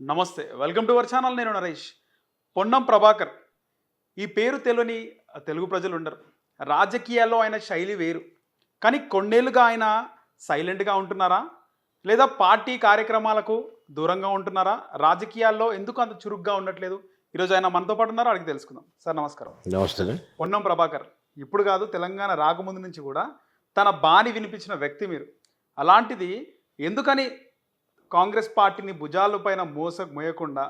నమస్తే. Welcome to our channel నేను నరేష్. పొన్నం ప్రభాకర్. ఈ పేరు తెలియని తెలుగు ప్రజలు ఉండరు. రాజకీయాల్లో ఆయన శైలి వేరు. కానీ కొన్నేళ్ళుగా ఆయన సైలెంట్గా ఉంటున్నారా? లేదా పార్టీ కార్యక్రమాలకు దూరంగా ఉంటున్నారా? రాజకీయాల్లో ఎందుకు అంత చురుగ్గా ఉండట్లేదు? ఈరోజు ఆయన మనతో పాటు ఉన్నారో అడిగి తెలుసుకుందాం. సార్ నమస్కారం. నమస్తే. పొన్నం ప్రభాకర్. ఇప్పుడు కాదు తెలంగాణ రాకముందు నుంచి కూడా తన బాని వినిపించిన వ్యక్తి మీరు. అలాంటిది ఎందుకని కాంగ్రెస్ పార్టీని భుజాల పైన మోస మోయకుండా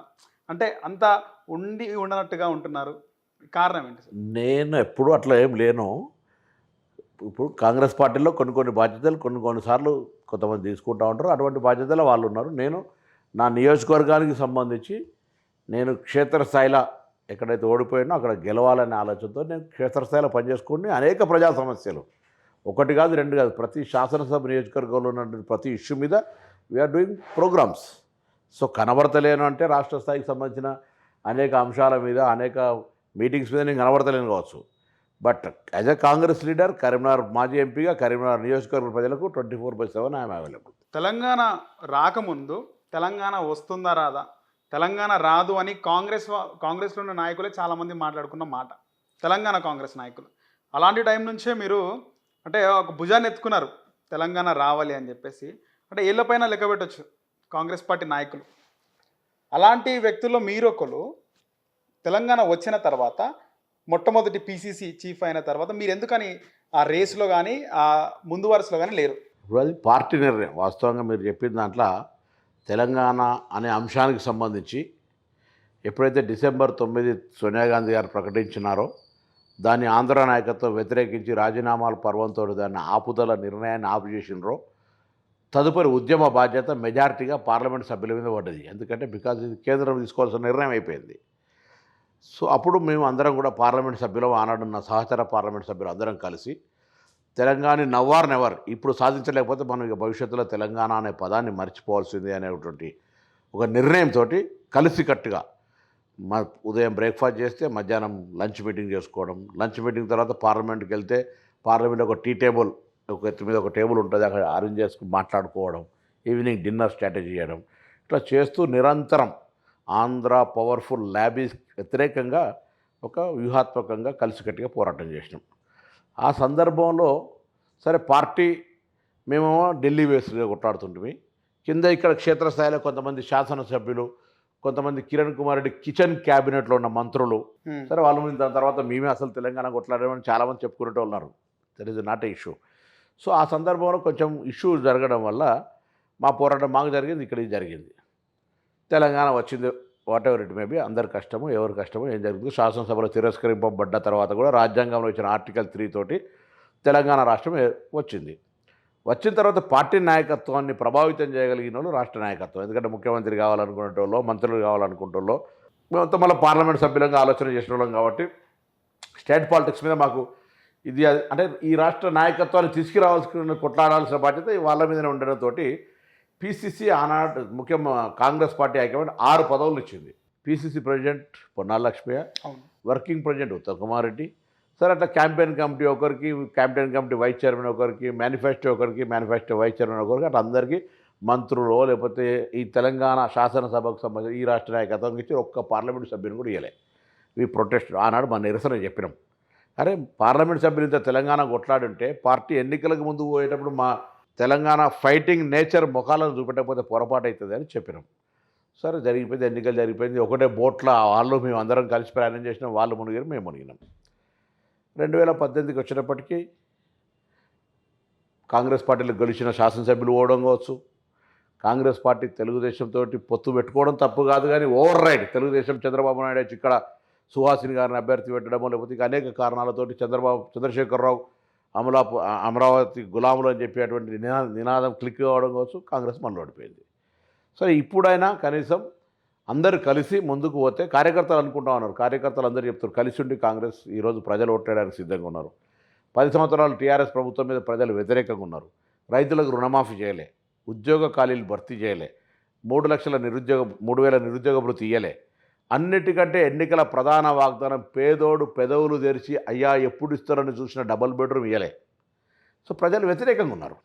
అంటే అంత ఉండి ఉండనట్టుగా ఉంటున్నారు. కారణం ఏంటి సార్? నేను ఎప్పుడు అట్లా ఏం లేను. ఇప్పుడు కాంగ్రెస్ పార్టీలో కొన్ని కొన్ని బాధ్యతలు కొన్ని కొన్నిసార్లు కొంతమంది తీసుకుంటూ ఉంటారు. అటువంటి బాధ్యతలు వాళ్ళు ఉన్నారు. నేను నా నియోజకవర్గానికి సంబంధించి నేను క్షేత్రస్థాయిలో ఎక్కడైతే ఓడిపోయానో అక్కడ గెలవాలనే ఆలోచనతో నేను క్షేత్రస్థాయిలో పనిచేసుకుని అనేక ప్రజా సమస్యలు. ఒకటి కాదు రెండు కాదు ప్రతి శాసనసభ నియోజకవర్గంలో ఉన్నటువంటి ప్రతి ఇష్యూ మీద we are doing programs so కనబడతలేను అంటే రాష్ట్ర స్థాయికి సంబంధించిన అనేక అంశాల మీద అనేక మీటింగ్స్ మీద నేను కనబడతలేను కావచ్చు. But as a Congress leader Karimnagar మాజీ ఎంపీగా కరీంనగర్ నియోజకవర్గ ప్రజలకు twenty four by seven I'm available Telangana రాకముందు తెలంగాణ వస్తుందా రాదా తెలంగాణ రాదు అని కాంగ్రెస్ కాంగ్రెస్లో ఉన్న నాయకులే చాలామంది మాట్లాడుకున్న మాట. తెలంగాణ కాంగ్రెస్ నాయకులు. అలాంటి టైం నుంచే మీరు అంటే ఒక భుజాన్ని ఎత్తుకున్నారు. తెలంగాణ రావాలి అని చెప్పేసి. అంటే ఏళ్ళపైన లెక్క పెట్టచ్చు కాంగ్రెస్ పార్టీ నాయకులు. అలాంటి వ్యక్తుల్లో మీరొకరు తెలంగాణ వచ్చిన తర్వాత మొట్టమొదటి పీసీసీ చీఫ్ అయిన తర్వాత మీరు ఎందుకని ఆ రేసులో కానీ ఆ ముందు వరుసలో కానీ లేరు? ఇప్పుడు అది పార్టీ నిర్ణయం. వాస్తవంగా మీరు చెప్పిన దాంట్లో తెలంగాణ అనే అంశానికి సంబంధించి ఎప్పుడైతే డిసెంబర్ తొమ్మిది సోనియా గాంధీ గారు ప్రకటించినారో దాన్ని ఆంధ్ర నాయకత్వం వ్యతిరేకించి రాజీనామాల పర్వంతో దాన్ని ఆపుదల నిర్ణయాన్ని ఆపు చేసినారో తదుపరి ఉద్యమ బాధ్యత మెజారిటీగా పార్లమెంట్ సభ్యుల మీద పడ్డది. ఎందుకంటే బికాజ్ ఇది కేంద్రం తీసుకోవాల్సిన నిర్ణయం అయిపోయింది. సో అప్పుడు మేము అందరం కూడా పార్లమెంట్ సభ్యులం ఆనాడున్న సహచర పార్లమెంట్ సభ్యులు అందరం కలిసి తెలంగాణ నవ్వార్ నెవర్. ఇప్పుడు సాధించలేకపోతే మనం ఇక భవిష్యత్తులో తెలంగాణ అనే పదాన్ని మర్చిపోవాల్సిందే అనేటువంటి ఒక నిర్ణయంతో కలిసికట్టుగా మ ఉదయం బ్రేక్ఫాస్ట్ చేస్తే మధ్యాహ్నం లంచ్ మీటింగ్ చేసుకోవడం. లంచ్ మీటింగ్ తర్వాత పార్లమెంట్కి వెళ్తే పార్లమెంట్ ఒక టీ టేబుల్ ఒక ఎత్తు మీద ఒక టేబుల్ ఉంటుంది అక్కడ అరేంజ్ చేసుకుని మాట్లాడుకోవడం ఈవినింగ్ డిన్నర్ స్ట్రాటజీ చేయడం. ఇట్లా చేస్తూ నిరంతరం ఆంధ్ర పవర్ఫుల్ ల్యాబీస్ వ్యతిరేకంగా ఒక వ్యూహాత్మకంగా కలిసికట్టుగా పోరాటం చేసినాం. ఆ సందర్భంలో సరే పార్టీ మేమేమో ఢిల్లీ బేస్గా కొట్లాడుతుంటిమి. కింద ఇక్కడ క్షేత్రస్థాయిలో కొంతమంది శాసనసభ్యులు కొంతమంది కిరణ్ కుమార్ రెడ్డి కిచెన్ క్యాబినెట్లో ఉన్న మంత్రులు. సరే వాళ్ళ దాని తర్వాత మేమే అసలు తెలంగాణ కొట్లాడామని చాలామంది చెప్పుకునేటో ఉన్నారు. That is not a issue so ఆ సందర్భంలో కొంచెం ఇష్యూ జరగడం వల్ల మా పోరాటం మాకు జరిగింది ఇక్కడ జరిగింది. తెలంగాణ వచ్చింది వాట్ ఎవర్ ఇట్ మేబీ అందరి కష్టము ఎవరి కష్టము ఏం జరుగుతుంది శాసనసభలో తిరస్కరింపబడ్డ తర్వాత కూడా రాజ్యాంగంలో వచ్చిన ఆర్టికల్ త్రీ తోటి తెలంగాణ రాష్ట్రం వచ్చింది. వచ్చిన తర్వాత పార్టీ నాయకత్వాన్ని ప్రభావితం చేయగలిగిన వాళ్ళు రాష్ట్ర నాయకత్వం. ఎందుకంటే ముఖ్యమంత్రి కావాలనుకునేటోళ్ళు మంత్రులు కావాలనుకుంటే వాళ్ళు మేమంతా మళ్ళీ పార్లమెంట్ సభ్యులంగా ఆలోచన చేసిన వాళ్ళం కాబట్టి స్టేట్ పాలిటిక్స్ మీద మాకు ఇది అంటే ఈ రాష్ట్ర నాయకత్వాన్ని తీసుకురావాల్సిన కొట్లాడాల్సిన బాధ్యత వాళ్ళ మీదనే ఉండడంతో పీసీసీ ఆనాడు ముఖ్య కాంగ్రెస్ పార్టీ హైకమాండ్ ఆరు పదవులు ఇచ్చింది. PCC president Ponnala Lakshmaiah working president Uttam Kumar Reddy సరే అట్లా క్యాంపెయిన్ కమిటీ ఒకరికి క్యాంపెయిన్ కమిటీ వైస్ చైర్మన్ ఒకరికి మేనిఫెస్టో ఒకరికి మేనిఫెస్టో వైస్ చైర్మన్ ఒకరికి అట్లా అందరికీ మంత్రులు లేకపోతే ఈ తెలంగాణ శాసనసభకు సంబంధించి ఈ రాష్ట్ర నాయకత్వం ఇచ్చి ఒక్క పార్లమెంట్ సభ్యుని కూడా ఇవ్వలే ఈ ప్రొటెస్ట్ ఆనాడు మన నిరసన చెప్పినాం. అరే పార్లమెంట్ సభ్యులు ఇంత తెలంగాణ కొట్లాడుంటే పార్టీ ఎన్నికలకు ముందు పోయేటప్పుడు మా తెలంగాణ ఫైటింగ్ నేచర్ ముఖాలను చూపెట్టకపోతే పొరపాటు అవుతుంది అని చెప్పినాం. సరే జరిగిపోయింది ఎన్నికలు జరిగిపోయింది. ఒకటే బోట్ల వాళ్ళు మేము అందరం కలిసి ప్రయాణం చేసినాం. వాళ్ళు మునిగారు మేము మునిగినాం. రెండు వేల పద్దెనిమిదికి వచ్చినప్పటికీ కాంగ్రెస్ పార్టీలో గెలిచిన శాసనసభ్యులు ఓవడం కావచ్చు. కాంగ్రెస్ పార్టీ తెలుగుదేశంతో పొత్తు పెట్టుకోవడం తప్పు కాదు కానీ ఓవర్ రైడ్. తెలుగుదేశం చంద్రబాబు నాయుడు ఇక్కడ సుహాసిని గారిని అభ్యర్థి పెట్టడము లేకపోతే అనేక కారణాలతోటి చంద్రబాబు చంద్రశేఖరరావు అమలాపు అమరావతి గులాములు అని చెప్పేటువంటి నినా నినాదం క్లిక్ అవ్వడం కోసం కాంగ్రెస్ మనలో ఓడిపోయింది సరే ఇప్పుడైనా కనీసం అందరూ కలిసి ముందుకు పోతే కార్యకర్తలు అనుకుంటా ఉన్నారు. కార్యకర్తలు అందరూ చెప్తారు కలిసి ఉండి కాంగ్రెస్ ఈరోజు ప్రజలు ఓట్లేయడానికి సిద్ధంగా ఉన్నారు. పది సంవత్సరాలు టీఆర్ఎస్ ప్రభుత్వం మీద ప్రజలు వ్యతిరేకంగా ఉన్నారు. రైతులకు రుణమాఫీ చేయలే. ఉద్యోగ ఖాళీలు భర్తీ చేయలే. మూడు లక్షల నిరుద్యోగ మూడు వేల నిరుద్యోగ భృతి ఇయ్యలే. అన్నిటికంటే ఎన్నికల ప్రధాన వాగ్దానం పేదోడు పెదవులు తెరిచి అయ్యా ఎప్పుడు ఇస్తారని చూసిన డబుల్ బెడ్రూమ్ ఇయ్యలే. సో ప్రజలు వ్యతిరేకంగా ఉన్నారు.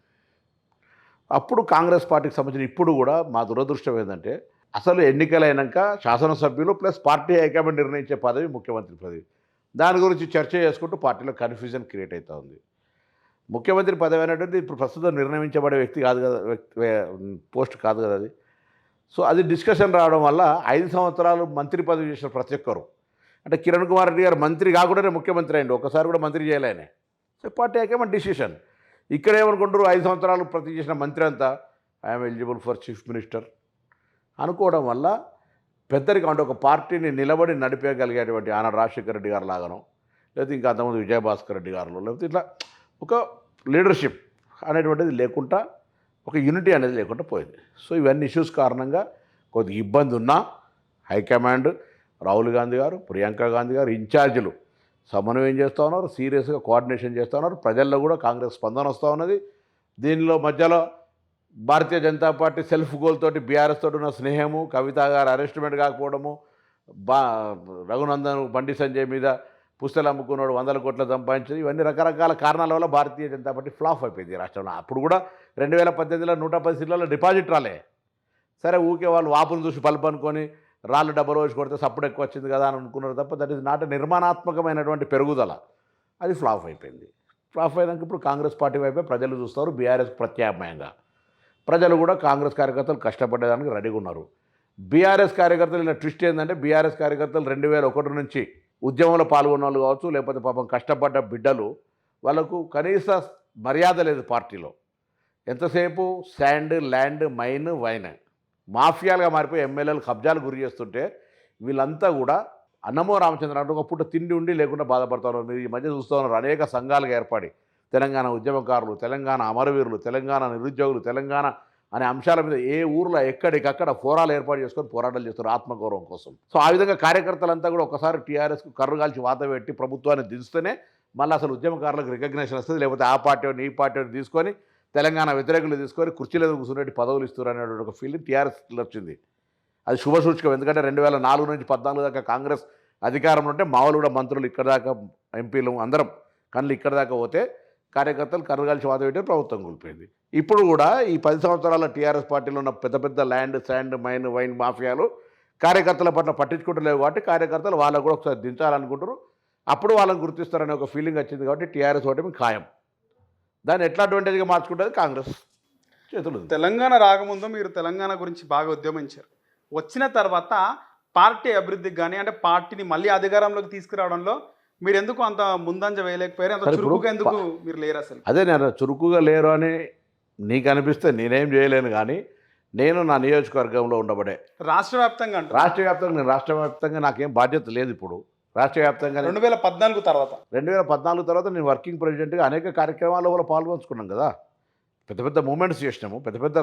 అప్పుడు కాంగ్రెస్ పార్టీకి సంబంధించిన ఇప్పుడు కూడా మా దురదృష్టం ఏంటంటే అసలు ఎన్నికలైనాక శాసనసభ్యులు ప్లస్ పార్టీ హైకమాండ్ నిర్ణయించే పదవి ముఖ్యమంత్రి పదవి. దాని గురించి చర్చ చేసుకుంటూ పార్టీలో కన్ఫ్యూజన్ క్రియేట్ అవుతూ ఉంది. ముఖ్యమంత్రి పదవి అనేటువంటిది ఇప్పుడు ప్రస్తుతం నిర్ణయించబడే వ్యక్తి కాదు కదా వ్యక్తి పోస్ట్ కాదు కదా అది. సో అది డిస్కషన్ రావడం వల్ల ఐదు సంవత్సరాలు మంత్రి పదవి చేసిన ప్రతి ఒక్కరు. అంటే కిరణ్ కుమార్ రెడ్డి గారు మంత్రి కాకుండానే ముఖ్యమంత్రి అయ్యండి. ఒకసారి కూడా మంత్రి చేయలేనే so party high command decision. ఇక్కడ ఏమనుకుంటారు? ఐదు సంవత్సరాలు ప్రతి చేసిన మంత్రి అంతా I'm eligible for chief minister అనుకోవడం వల్ల పెద్దరికం అంటే ఒక పార్టీని నిలబడి నడిపేయగలిగేటువంటి ఆన రాజశేఖర రెడ్డి గారు లాగను లేకపోతే ఇంకా అంతమంది విజయభాస్కర్ రెడ్డి గారు లేకపోతే ఇట్లా ఒక లీడర్షిప్ అనేటువంటిది లేకుండా ఒక యూనిటీ అనేది లేకుండా పోయింది. సో ఇవన్నీ ఇష్యూస్ కారణంగా కొద్దిగా ఇబ్బంది ఉన్నా హైకమాండ్ రాహుల్ గాంధీ గారు ప్రియాంక గాంధీ గారు ఇన్ఛార్జీలు సమన్వయం చేస్తూ ఉన్నారు సీరియస్గా కోఆర్డినేషన్ చేస్తూ ఉన్నారు. ప్రజల్లో కూడా కాంగ్రెస్ స్పందన వస్తూ ఉన్నది. దీనిలో మధ్యలో Bharatiya Janata party self goal తోటి బీఆర్ఎస్ తోటి ఉన్న స్నేహము కవిత గారు అరెస్ట్మెంట్ కాకపోవడము బా రఘునందన్ బండి సంజయ్ మీద పుస్తలు అమ్ముకున్నాడు వందల కోట్ల సంపాదించింది. ఇవన్నీ రకరకాల కారణాల వల్ల భారతీయ జనతా పార్టీ ఫ్లాప్ అయిపోయింది రాష్ట్రంలో. అప్పుడు కూడా రెండు వేల పద్దెనిమిదిలో నూట పది సీట్లలో డిపాజిట్ రాలే. సరే ఊకే వాళ్ళు వాపులు చూసి పలుపు అనుకొని రాళ్ళు డబ్బులు వేసి కొడితే సప్పుడు ఎక్కువ వచ్చింది కదా అని అనుకున్నారు తప్ప దట్ ఇస్ నాట్ నిర్మాణాత్మకమైనటువంటి పెరుగుదల. అది ఫ్లాప్ అయిపోయింది. ఫ్లాప్ అయినాక ఇప్పుడు కాంగ్రెస్ పార్టీ వైపే ప్రజలు చూస్తారు బీఆర్ఎస్ ప్రత్యామ్నాయంగా. ప్రజలు కూడా కాంగ్రెస్ కార్యకర్తలు కష్టపడేదానికి రెడీగా ఉన్నారు. బీఆర్ఎస్ కార్యకర్తలు ఇలా ట్విస్ట్ ఏంటంటే బీఆర్ఎస్ కార్యకర్తలు రెండు వేల ఒకటి నుంచి ఉద్యమంలో పాల్గొన్న వాళ్ళు కావచ్చు లేకపోతే పాపం కష్టపడ్డ బిడ్డలు వాళ్ళకు కనీస మర్యాద లేదు పార్టీలో. ఎంతసేపు? Sand land mine wine. మాఫియాలుగా మారిపోయి ఎమ్మెల్యేలు కబ్జాలు గురి చేస్తుంటే వీళ్ళంతా కూడా అన్నమో రామచంద్ర అంటే ఒక పూట తిండి ఉండి లేకుండా బాధపడుతున్నారు మీరు ఈ మధ్య చూస్తూ ఉన్నారు అనేక సంఘాలుగా ఏర్పడి. తెలంగాణ ఉద్యమకారులు తెలంగాణ అమరవీరులు తెలంగాణ నిరుద్యోగులు తెలంగాణ అనే అంశాల మీద ఏ ఊర్లో ఎక్కడికక్కడ ఫోరాలు ఏర్పాటు చేసుకొని పోరాటాలు చేస్తారు ఆత్మగౌరవం కోసం. సో ఆ విధంగా కార్యకర్తలంతా కూడా ఒకసారి టీఆర్ఎస్కు కర్రు కాల్చి వాత పెట్టి ప్రభుత్వాన్ని దించితేనే మళ్ళీ అసలు ఉద్యమకారులకు రికగ్నేషన్ వస్తుంది. లేకపోతే ఆ పార్టీ ఈ పార్టీ తీసుకొని తెలంగాణ వ్యతిరేకులు తీసుకొని కుర్చీలో కూర్చున్నట్టు పదవులు ఇస్తారు అనేటువంటి ఒక ఫీలింగ్ టీఆర్ఎస్లో వచ్చింది. అది శుభసూచకం ఎందుకంటే రెండు వేల నాలుగు నుంచి పద్నాలుగు దాకా కాంగ్రెస్ అధికారంలో ఉంటే మామూలు కూడా మంత్రులు ఇక్కడ దాకా ఎంపీలు అందరం కళ్ళు ఇక్కడ దాకా పోతే కార్యకర్తలు కర్రగాల్చి కలిసి పెట్టి ప్రభుత్వం కోల్పోయింది. ఇప్పుడు కూడా ఈ పది సంవత్సరాల టీఆర్ఎస్ పార్టీలో ఉన్న పెద్ద పెద్ద ల్యాండ్ శాండ్ మైన్ వైన్ మాఫియాలు కార్యకర్తల పట్ల పట్టించుకుంటలేవు కాబట్టి కార్యకర్తలు వాళ్ళకు కూడా ఒకసారి దించాలనుకుంటారు అప్పుడు వాళ్ళని గుర్తిస్తారనే ఒక ఫీలింగ్ వచ్చింది కాబట్టి టీఆర్ఎస్ ఓటమి ఖాయం. దాన్ని ఎట్లా అడ్వాంటేజ్గా మార్చుకుంటుంది? కాంగ్రెస్ చేతులు. తెలంగాణ రాకముందు మీరు తెలంగాణ గురించి బాగా ఉద్యమించారు. వచ్చిన తర్వాత పార్టీ అభివృద్ధికి కానీ అంటే పార్టీని మళ్ళీ అధికారంలోకి తీసుకురావడంలో మీరు ఎందుకు అంత ముందంజ వేయలేకపోయారు? అంత చురుకుగా ఎందుకు మీరు లేరు అసలు? అదే నేను చురుకుగా లేరు అని నీకు అనిపిస్తే నేనేం చేయలేను కానీ నేను నా నియోజకవర్గంలో ఉండబడే రాష్ట్ర వ్యాప్తంగా రాష్ట్ర వ్యాప్తంగా నేను రాష్ట్ర వ్యాప్తంగా నాకేం బాధ్యత లేదు ఇప్పుడు. రాష్ట్ర వ్యాప్తంగా రెండు వేల పద్నాలుగు తర్వాత. రెండు వేల పద్నాలుగు తర్వాత నేను వర్కింగ్ ప్రెసిడెంట్గా అనేక కార్యక్రమాల్లో కూడా పాల్పంచుకున్నాం కదా. పెద్ద పెద్ద మూమెంట్స్ చేసినాము పెద్ద పెద్ద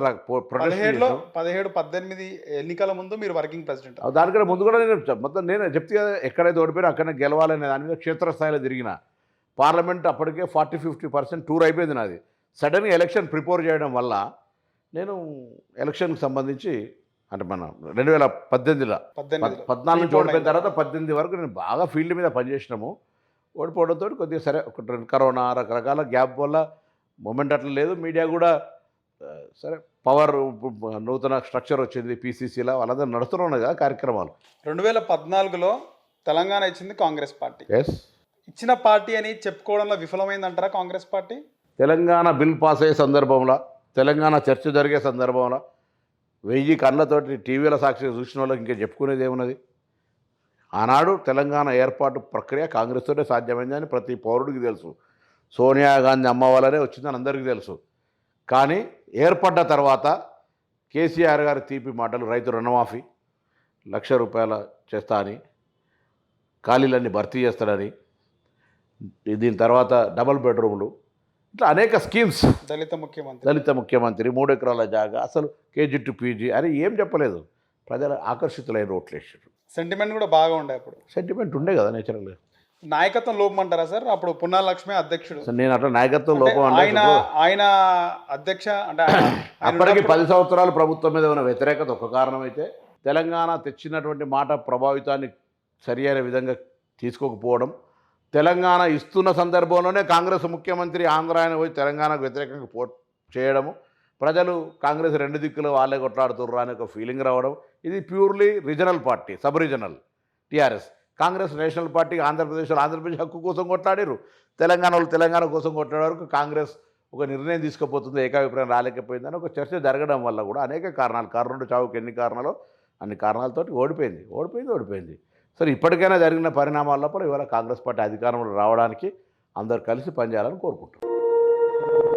పదిహేడులో. పదిహేడు పద్దెనిమిది ఎన్నికల ముందు మీరు వర్కింగ్ ప్రెసిడెంట్. దానికన్నా ముందు కూడా నేను మొత్తం నేను చెప్తే కదా ఎక్కడైతే ఓడిపోయినా అక్కడనే గెలవాలనే దాని మీద క్షేత్రస్థాయిలో తిరిగిన. పార్లమెంట్ అప్పటికే ఫార్టీ ఫిఫ్టీ పర్సెంట్ టూర్ అయిపోయింది నాది. సడన్గా ఎలక్షన్ ప్రిపేర్ చేయడం వల్ల నేను ఎలక్షన్కి సంబంధించి అంటే మన రెండు వేల పద్దెనిమిదిలో. పద్దెనిమిది పద్నాలుగు నుంచి ఓడిపోయిన తర్వాత పద్దెనిమిది వరకు నేను బాగా ఫీల్డ్ మీద పనిచేసినాము. ఓడిపోవడంతో కొద్దిగా సరే ఒక కరోనా రకరకాల గ్యాప్ వల్ల మూమెంట్ అట్లా లేదు. మీడియా కూడా సరే పవర్ నూతన స్ట్రక్చర్ వచ్చింది పీసీసీలో వాళ్ళందరూ నడుస్తూనే ఉన్నాయి కదా కార్యక్రమాలు. రెండు వేల పద్నాలుగులో తెలంగాణ ఇచ్చింది కాంగ్రెస్ పార్టీ. ఎస్. ఇచ్చిన పార్టీ అని చెప్పుకోవడంలో విఫలమైందంటారా Congress party? Telangana bill pass అయ్యే సందర్భంలో తెలంగాణ చర్చ జరిగే సందర్భంలో వెయ్యి కళ్ళతోటి టీవీల సాక్షి చూసిన వాళ్ళకి ఇంకా చెప్పుకునేది ఏమున్నది? ఆనాడు తెలంగాణ ఏర్పాటు ప్రక్రియ కాంగ్రెస్తోనే సాధ్యమైందని ప్రతి పౌరుడికి తెలుసు. సోనియా గాంధీ అమ్మ వల్లనే వచ్చిందని అందరికీ తెలుసు. కానీ ఏర్పడ్డ తర్వాత కేసీఆర్ గారి తీపి మాటలు రైతు రుణమాఫీ లక్ష రూపాయల చేస్తా అని ఖాళీలన్నీ భర్తీ చేస్తాడని దీని తర్వాత డబల్ బెడ్రూమ్లు ఇట్లా అనేక స్కీమ్స్. దళిత ముఖ్యమంత్రి. దళిత ముఖ్యమంత్రి మూడు ఎకరాల జాగా అసలు కేజీ టు పీజీ అని ఏం చెప్పలేదు. ప్రజలు ఆకర్షితులైన ఓట్లు వేసారు సెంటిమెంట్ కూడా బాగా ఉండే అప్పుడు. సెంటిమెంట్ ఉండే కదా నేచురల్గా నాయకత్వం లోపం అంటారా సార్? అప్పుడు పున్నా లక్ష్మి అధ్యక్షుడు నేను అట్లా నాయకత్వం లోపం అంటే ఆయన ఆయన అధ్యక్ష అంటే అప్పటికి పది సంవత్సరాలు ప్రభుత్వం మీద ఉన్న వ్యతిరేకత ఒక కారణమైతే తెలంగాణ తెచ్చినటువంటి మాట ప్రభావితాన్ని సరి అయిన విధంగా తీసుకోకపోవడం తెలంగాణ ఇస్తున్న సందర్భంలోనే కాంగ్రెస్ ముఖ్యమంత్రి ఆంధ్ర ఆయన పోయి తెలంగాణకు వ్యతిరేకంగా పో చేయడము. ప్రజలు కాంగ్రెస్ రెండు దిక్కులు వాళ్ళే కొట్లాడుతుర్రు అనే ఒక ఫీలింగ్ రావడం. ఇది purely regional party sub regional TRS. Congress national party ఆంధ్రప్రదేశ్లో ఆంధ్రప్రదేశ్ హక్కు కోసం కొట్లాడారు తెలంగాణ వాళ్ళు తెలంగాణ కోసం కొట్లాడే వరకు కాంగ్రెస్ ఒక నిర్ణయం తీసుకుపోతుంది ఏకాభిప్రాయం రాలేకపోయిందని ఒక చర్చ జరగడం వల్ల కూడా అనేక కారణాలు కారణం చావుకి ఎన్ని కారణాలు అన్ని కారణాలతోటి ఓడిపోయింది. ఓడిపోయింది ఓడిపోయింది. సరే ఇప్పటికైనా జరిగిన పరిణామాల లోపల ఇవాళ కాంగ్రెస్ పార్టీ అధికారంలో రావడానికి అందరు కలిసి పనిచేయాలని కోరుకుంటున్నారు